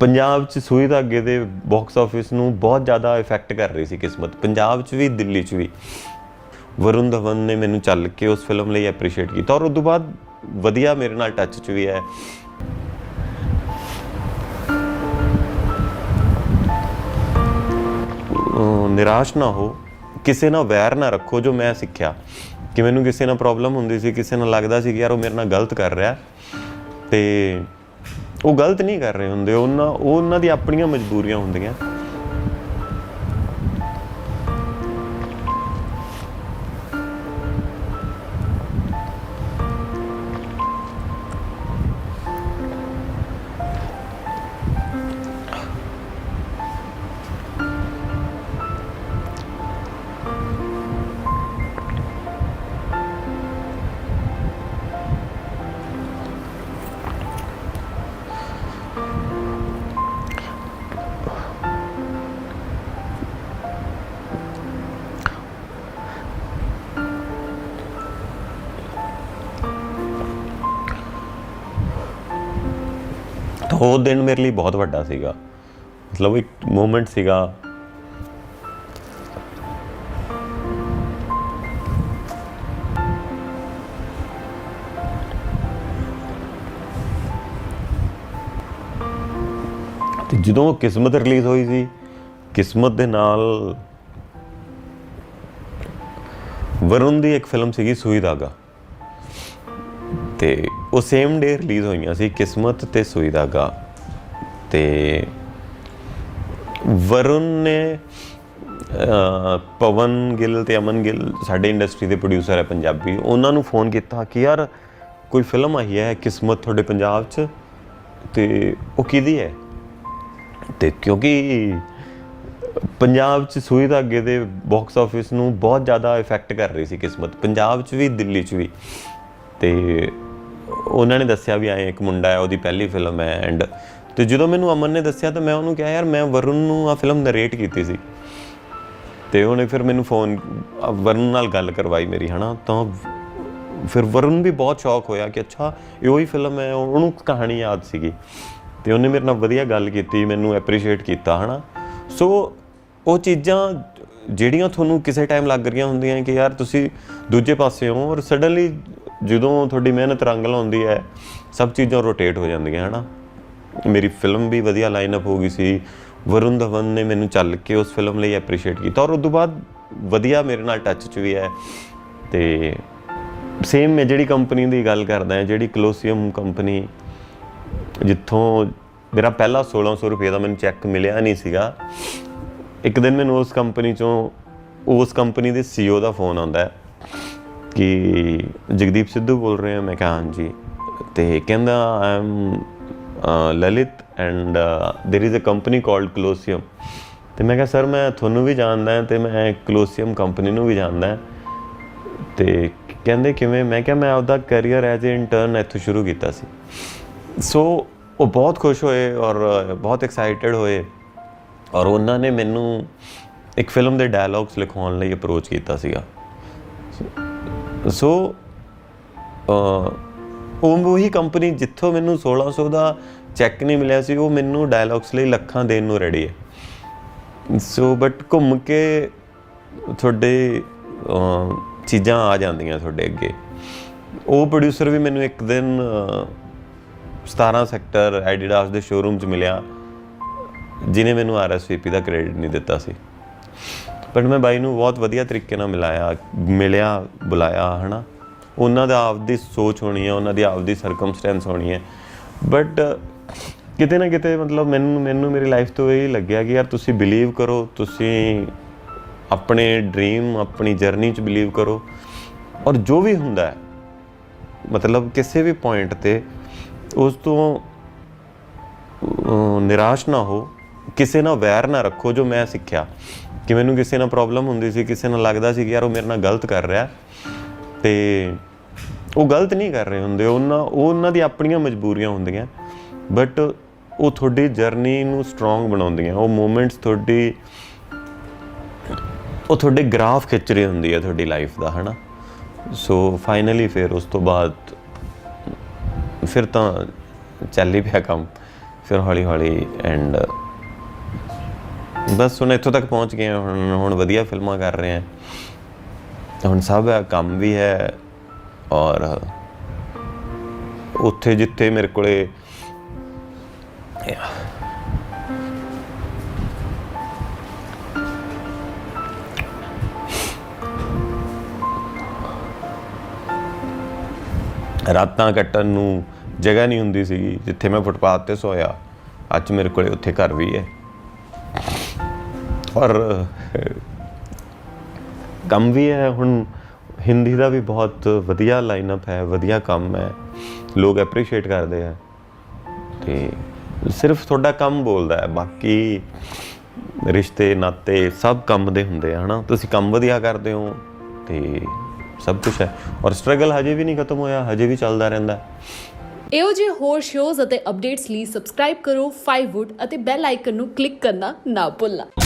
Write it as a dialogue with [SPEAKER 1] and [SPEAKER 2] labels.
[SPEAKER 1] ਪੰਜਾਬ 'ਚ ਸੂਈ ਧਾਗੇ ਦੇ ਬਾਕਸ ਆਫਿਸ ਨੂੰ ਬਹੁਤ ਜ਼ਿਆਦਾ ਇਫੈਕਟ ਕਰ ਰਹੀ ਸੀ ਕਿਸਮਤ। ਪੰਜਾਬ 'ਚ ਵੀ, ਦਿੱਲੀ 'ਚ ਵੀ। ਵਰੁਣ ਧਵਨ ਨੇ ਮੈਨੂੰ ਚੱਲ ਕੇ ਉਸ ਫਿਲਮ ਲਈ ਐਪਰੀਸ਼ੀਏਟ ਕੀਤਾ ਔਰ ਉਸ ਤੋਂ ਬਾਅਦ ਵਧੀਆ ਮੇਰੇ ਨਾਲ ਟੱਚ 'ਚ ਵੀ ਹੈ ਨਿਰਾਸ਼ ਨਾ ਹੋ। ਕਿਸੇ ਨਾਲ ਵੈਰ ਨਾ ਰੱਖੋ ਜੋ ਮੈਂ ਸਿੱਖਿਆ। ਕਿ ਮੈਨੂੰ ਕਿਸੇ ਨਾਲ ਪ੍ਰੋਬਲਮ ਹੁੰਦੀ ਸੀ, ਕਿਸੇ ਨਾਲ ਲੱਗਦਾ ਸੀ ਕਿ ਯਾਰ ਉਹ ਮੇਰੇ ਨਾਲ ਗਲਤ ਕਰ ਰਿਹਾ। ਤੇ ਉਹ ਗਲਤ ਨਹੀਂ ਕਰ ਰਹੇ ਹੁੰਦੇ ਉਹਨਾਂ ਉਹ ਉਹਨਾਂ ਦੀ ਆਪਣੀਆਂ ਮਜਬੂਰੀਆਂ ਹੁੰਦੀਆਂ। ਤਾਂ ਉਹ ਦਿਨ ਮੇਰੇ ਲਈ ਬਹੁਤ ਵੱਡਾ ਸੀਗਾ। ਮਤਲਬ ਇੱਕ ਮੂਮੈਂਟ ਸੀਗਾ। ਤੇ ਜਦੋਂ ਕਿਸਮਤ ਰਿਲੀਜ਼ ਹੋਈ ਸੀ, ਕਿਸਮਤ ਦੇ ਨਾਲ ਵਰੁਣ ਦੀ ਇੱਕ ਫਿਲਮ ਸੀਗੀ ਸੂਈ ਧਾਗਾ ਤੇ ਉਹ ਸੇਮ ਡੇ ਰਿਲੀਜ਼ ਹੋਈਆਂ ਸੀ, ਕਿਸਮਤ ਤੇ ਸੂਈ ਧਾਗਾ ਤੇ ਵਰੁਣ ਨੇ ਪਵਨ ਗਿੱਲ ਤੇ ਅਮਨ ਗਿੱਲ, ਸਾਡੇ ਇੰਡਸਟਰੀ ਦੇ ਪ੍ਰੋਡਿਊਸਰ ਹੈ ਪੰਜਾਬੀ, ਉਹਨਾਂ ਨੂੰ ਫੋਨ ਕੀਤਾ ਕਿ ਯਾਰ ਕੋਈ ਫਿਲਮ ਆਈ ਹੈ ਕਿਸਮਤ ਤੁਹਾਡੇ ਪੰਜਾਬ 'ਚ? ਤੇ ਉਹ ਕਿਹਦੀ ਹੈ? ਤੇ ਕਿਉਂਕਿ ਪੰਜਾਬ 'ਚ ਸੂਈ ਧਾਗੇ ਦੇ ਬਾਕਸ ਆਫਿਸ ਨੂੰ ਬਹੁਤ ਜ਼ਿਆਦਾ ਇਫੈਕਟ ਕਰ ਰਹੀ ਸੀ ਕਿਸਮਤ, ਪੰਜਾਬ 'ਚ ਵੀ, ਦਿੱਲੀ 'ਚ ਵੀ। ਤੇ ਉਹਨਾਂ ਨੇ ਦੱਸਿਆ ਵੀ ਆਏ ਇੱਕ ਮੁੰਡਾ ਹੈ, ਉਹਦੀ ਪਹਿਲੀ ਫਿਲਮ ਹੈ ਐਂਡ ਤੇ ਜਦੋਂ ਮੈਨੂੰ ਅਮਨ ਨੇ ਦੱਸਿਆ ਤਾਂ ਮੈਂ ਉਹਨੂੰ ਕਿਹਾ, ਯਾਰ, ਮੈਂ ਵਰੁਣ ਨੂੰ ਆ ਫਿਲਮ ਨਰੇਟ ਕੀਤੀ ਸੀ। ਤੇ ਉਹਨੇ ਫਿਰ ਮੈਨੂੰ ਫੋਨ ਵਰੁਣ ਨਾਲ ਗੱਲ ਕਰਵਾਈ ਮੇਰੀ, ਹਨਾ? ਤਾਂ ਫਿਰ ਵਰੁਣ ਵੀ ਬਹੁਤ ਸ਼ੌਕ ਹੋਇਆ ਕਿ ਅੱਛਾ, ਇਹ ਉਹੀ ਫਿਲਮ ਹੈ ਉਹਨੂੰ ਕਹਾਣੀ ਯਾਦ ਸੀਗੀ। ਤੇ ਉਹਨੇ ਮੇਰੇ ਨਾਲ ਵਧੀਆ ਗੱਲ ਕੀਤੀ, ਮੈਨੂੰ ਐਪਰੀਸ਼ੀਏਟ ਕੀਤਾ, ਹਨਾ? ਸੋ ਉਹ ਚੀਜ਼ਾਂ ਜਿਹੜੀਆਂ ਤੁਹਾਨੂੰ ਕਿਸੇ ਟਾਈਮ ਲੱਗ ਰਹੀਆਂ ਹੁੰਦੀਆਂ ਕਿ ਯਾਰ, ਤੁਸੀਂ ਦੂਜੇ ਪਾਸੇ ਹੋ, ਔਰ ਸਡਨਲੀ ਜਦੋਂ ਤੁਹਾਡੀ ਮਿਹਨਤ ਰੰਗ ਲਾਉਂਦੀ ਹੈ, ਸਭ ਚੀਜ਼ਾਂ ਰੋਟੇਟ ਹੋ ਜਾਂਦੀਆਂ, ਹਨਾ? ਮੇਰੀ ਫਿਲਮ ਵੀ ਵਧੀਆ ਲਾਈਨਅਪ ਹੋ ਗਈ ਸੀ। ਵਰੁਣ ਧਵਨ ਨੇ ਮੈਨੂੰ ਚੱਲ ਕੇ ਉਸ ਫਿਲਮ ਲਈ ਐਪਰੀਸ਼ੀਏਟ ਕੀਤਾ ਔਰ ਉਸ ਤੋਂ ਬਾਅਦ ਵਧੀਆ ਮੇਰੇ ਨਾਲ ਟੱਚ 'ਚ ਵੀ ਹੈ। ਤੇ ਸੇਮ ਮੈਂ ਜਿਹੜੀ ਕੰਪਨੀ ਦੀ ਗੱਲ ਕਰਦਾ ਹਾਂ, ਜਿਹੜੀ ਕਲੋਸੀਅਮ ਕੰਪਨੀ ਜਿੱਥੋਂ ਮੇਰਾ ਪਹਿਲਾ 1600 ਰੁਪਏ ਦਾ ਮੈਨੂੰ ਚੈੱਕ ਮਿਲਿਆ ਨਹੀਂ ਸੀਗਾ। ਇੱਕ ਦਿਨ ਮੈਨੂੰ ਉਸ ਕੰਪਨੀ ਚੋਂ, ਉਸ ਕੰਪਨੀ ਦੇ ਸੀਈਓ ਦਾ ਫੋਨ ਆਉਂਦਾ ਹੈ। ਕਿ ਜਗਦੀਪ ਸਿੱਧੂ ਬੋਲ ਰਹੇ ਆ ਮੈਂ ਕਿਹਾ ਹਾਂਜੀ ਤੇ ਕਹਿੰਦਾ I am Lalit and there is a company called Colosseum ਤੇ ਮੈਂ ਕਿਹਾ ਸਰ ਮੈਂ ਤੁਹਾਨੂੰ ਵੀ ਜਾਣਦਾ ਹਾਂ ਤੇ ਮੈਂ ਕਲੋਸੀਅਮ ਕੰਪਨੀ ਨੂੰ ਵੀ ਜਾਣਦਾ ਹਾਂ ਤੇ ਕਹਿੰਦੇ ਕਿਵੇਂ ਮੈਂ ਕਿਹਾ ਮੈਂ ਆਪਦਾ ਕੈਰੀਅਰ ਐਜ਼ ਅ ਇੰਟਰਨ ਇੱਥੋਂ ਸ਼ੁਰੂ ਕੀਤਾ ਸੀ ਸੋ ਉਹ ਬਹੁਤ ਖੁਸ਼ ਹੋਏ ਔਰ ਬਹੁਤ ਐਕਸਾਈਟਿਡ ਹੋਏ ਔਰ ਉਹਨਾਂ ਨੇ ਮੈਨੂੰ ਇੱਕ ਫਿਲਮ ਦੇ ਡਾਇਲੌਗਸ ਲਿਖਵਾਉਣ ਲਈ ਅਪਰੋਚ ਕੀਤਾ ਸੀਗਾ ਸੋ ਉਹ ਹੀ ਕੰਪਨੀ ਜਿੱਥੋਂ ਮੈਨੂੰ 1600 ਦਾ ਚੈੱਕ ਨਹੀਂ ਮਿਲਿਆ ਸੀ ਉਹ ਮੈਨੂੰ ਡਾਇਲੌਗਸ ਲਈ ਲੱਖਾਂ ਦੇਣ ਨੂੰ ਰੈਡੀ ਹੈ। ਸੋ ਬਟ ਘੁੰਮ ਕੇ ਤੁਹਾਡੇ ਚੀਜ਼ਾਂ ਆ ਜਾਂਦੀਆਂ ਤੁਹਾਡੇ ਅੱਗੇ। ਉਹ ਪ੍ਰੋਡਿਊਸਰ ਵੀ ਮੈਨੂੰ ਇੱਕ ਦਿਨ ਅ, 17 ਸੈਕਟਰ ਐਡੀਡਾਸ ਦੇ ਸ਼ੋਰੂਮ 'ਚ ਮਿਲਿਆ ਜਿਨੇ ਮੈਨੂੰ ਆਰਐਸਵੀਪੀ ਦਾ ਕ੍ਰੈਡਿਟ ਨਹੀਂ ਦਿੱਤਾ ਸੀ। ਬਟ ਮੈਂ ਬਾਈ ਨੂੰ ਬਹੁਤ ਵਧੀਆ ਤਰੀਕੇ ਨਾਲ ਮਿਲਾਇਆ, ਮਿਲਿਆ, ਬੁਲਾਇਆ, ਹਨਾ। ਉਹਨਾਂ ਦਾ ਆਪਦੀ ਸੋਚ ਹੋਣੀ ਹੈ, ਉਹਨਾਂ ਦੀ ਆਪਦੀ ਸਰਕਮਸਟੈਂਸ ਹੋਣੀ ਹੈ। ਬਟ ਕਿਤੇ ਨਾ ਕਿਤੇ ਮਤਲਬ ਮੈਨੂੰ ਮੈਨੂੰ ਮੇਰੀ ਲਾਈਫ ਤੋਂ ਇਹ ਲੱਗਿਆ ਕਿ ਯਾਰ ਤੁਸੀਂ ਬਿਲੀਵ ਕਰੋ, ਤੁਸੀਂ ਆਪਣੇ ਡ੍ਰੀਮ ਆਪਣੀ ਜਰਨੀ 'ਚ ਬਿਲੀਵ ਕਰੋ। ਔਰ ਜੋ ਵੀ ਹੁੰਦਾ ਹੈ, ਮਤਲਬ ਕਿਸੇ ਵੀ ਪੁਆਇੰਟ ਤੇ ਉਸ ਤੋਂ ਨਿਰਾਸ਼ ਨਾ ਹੋ, ਕਿਸੇ ਨਾਲ ਵੈਰ ਨਾ ਰੱਖੋ ਜੋ ਮੈਂ ਸਿੱਖਿਆ। ਕਿ ਮੈਨੂੰ ਕਿਸੇ ਨਾਲ ਪ੍ਰੋਬਲਮ ਹੁੰਦੀ ਸੀ, ਕਿਸੇ ਨਾਲ ਲੱਗਦਾ ਸੀ ਕਿ ਯਾਰ ਉਹ ਮੇਰੇ ਨਾਲ ਗਲਤ ਕਰ ਰਿਹਾ। ਤੇ ਉਹ ਗਲਤ ਨਹੀਂ ਕਰ ਰਹੇ ਹੁੰਦੇ, ਉਹਨਾਂ, ਉਹ ਉਹਨਾਂ ਦੀ ਆਪਣੀਆਂ ਮਜਬੂਰੀਆਂ ਹੁੰਦੀਆਂ ਬਟ ਉਹ ਤੁਹਾਡੀ ਜਰਨੀ ਨੂੰ ਸਟਰੋਂਗ ਬਣਾਉਂਦੀਆਂ। ਉਹ ਮੂਮੈਂਟਸ ਤੁਹਾਡੀ, ਉਹ ਤੁਹਾਡੇ ਗ੍ਰਾਫ ਖਿੱਚ ਰਹੀ ਹੁੰਦੀ ਹੈ ਤੁਹਾਡੀ ਲਾਈਫ ਦਾ, ਹਨਾ? ਸੋ ਫਾਈਨਲੀ ਫਿਰ ਉਸ ਤੋਂ ਬਾਅਦ ਫਿਰ ਤਾਂ ਚੱਲ ਹੀ ਪਿਆ ਕੰਮ। ਫਿਰ ਹੌਲੀ ਹੌਲੀ ਐਂਡ ਬਸ ਹੁਣ ਇੱਥੋਂ ਤੱਕ ਪਹੁੰਚ ਗਏ ਹਾਂ, ਹੁਣ ਹੁਣ ਵਧੀਆ ਫਿਲਮਾਂ ਕਰ ਰਹੇ ਹਾਂ। ਹੁਣ ਸਭ ਕੰਮ ਵੀ ਹੈ ਔਰ ਉੱਥੇ ਜਿੱਥੇ ਮੇਰੇ ਕੋਲੇ ਰਾਤਾਂ ਕੱਟਣ ਨੂੰ ਜਗ੍ਹਾ ਨਹੀਂ ਹੁੰਦੀ ਸੀਗੀ ਜਿੱਥੇ ਮੈਂ ਫੁੱਟਪਾਥ ਤੇ ਸੋਇਆ ਅੱਜ ਮੇਰੇ ਕੋਲੇ ਉੱਥੇ ਘਰ ਵੀ ਹੈ। ਔਰ ਕੰਮ ਵੀ ਹੈ। ਹੁਣ ਹਿੰਦੀ ਦਾ ਵੀ ਬਹੁਤ ਵਧੀਆ ਲਾਈਨਅਪ ਹੈ, ਵਧੀਆ ਕੰਮ ਹੈ। ਲੋਕ ਐਪਰੀਸ਼ੀਏਟ ਕਰਦੇ ਆ। ਤੇ ਸਿਰਫ ਤੁਹਾਡਾ ਕੰਮ ਬੋਲਦਾ ਹੈ, ਬਾਕੀ ਰਿਸ਼ਤੇ, ਨਾਤੇ ਸਭ ਕੰਮ ਦੇ ਹੁੰਦੇ ਆ, ਹਨਾ? ਤੁਸੀਂ ਕੰਮ ਵਧੀਆ ਕਰਦੇ ਹੋ ਤੇ ਸਭ ਕੁਝ ਹੈ। ਔਰ ਸਟਰਗਲ ਹਜੇ ਵੀ ਨਹੀਂ ਖਤਮ ਹੋਇਆ, ਹਜੇ ਵੀ ਚੱਲਦਾ ਰਹਿੰਦਾ।
[SPEAKER 2] ਇਹੋ ਜਿਹੇ ਹੋਰ ਸ਼ੋਜ਼ ਅਤੇ ਅਪਡੇਟਸ ਲਈ ਸਬਸਕ੍ਰਾਈਬ ਕਰੋ 5wood ਅਤੇ ਬੈਲ ਆਈਕਨ ਨੂੰ ਕਲਿੱਕ ਕਰਨਾ ਨਾ ਭੁੱਲਣਾ।